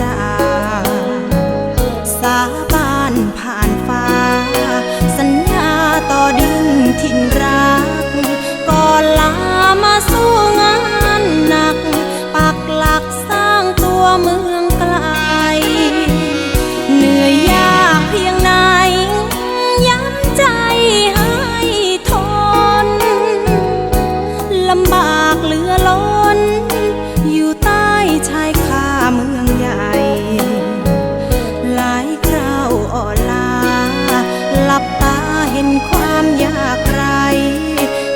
จาสาบานผ่านฟ้า สัญญาต่อดินทิ้นรัก ก่อนลามาสู้งานหนัก ปักหลักสร้างตัวเมืองไกล เหนื่อยยากเพียงไหน ย้ำใจให้ทน ลำบากเหลือล้น อยู่ใต้ชาย ห็นความยากไร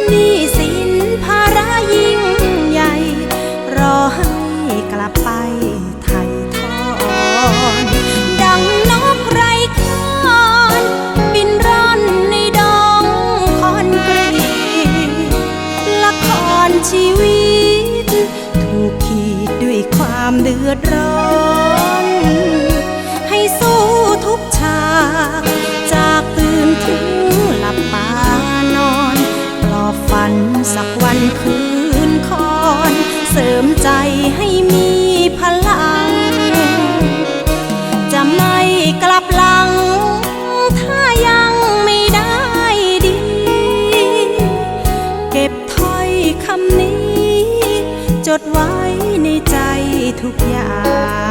หนี้สินภาระยิ่งใหญ่ รอให้กลับไปไถ่ทอนดังนกไรคอนบินร่อนในดงคอนกรีตละครชีวิต ถูกขีดด้วยความเดือดร้อน สักวันคืนคอน เสริมใจให้มีพลัง จะไม่กลับหลัง ถ้ายังไม่ได้ดี เก็บถ้อยคำนี้ จดไว้ในใจทุกอย่า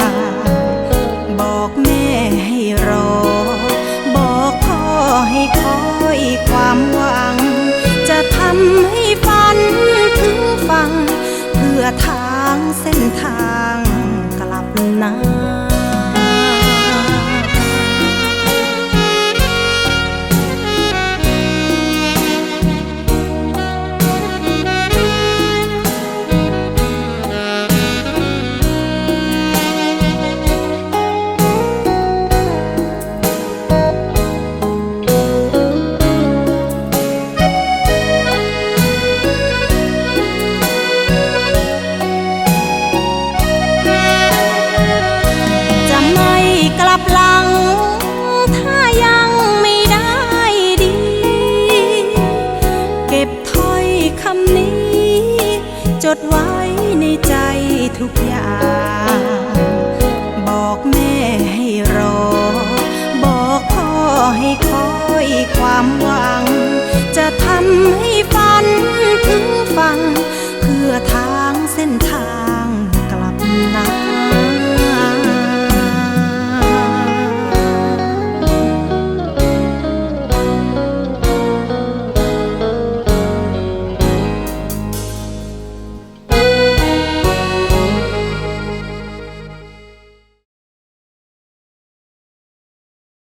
ง บอกแม่ให้รอ บอกพ่อให้คอยความหวัง ดไว้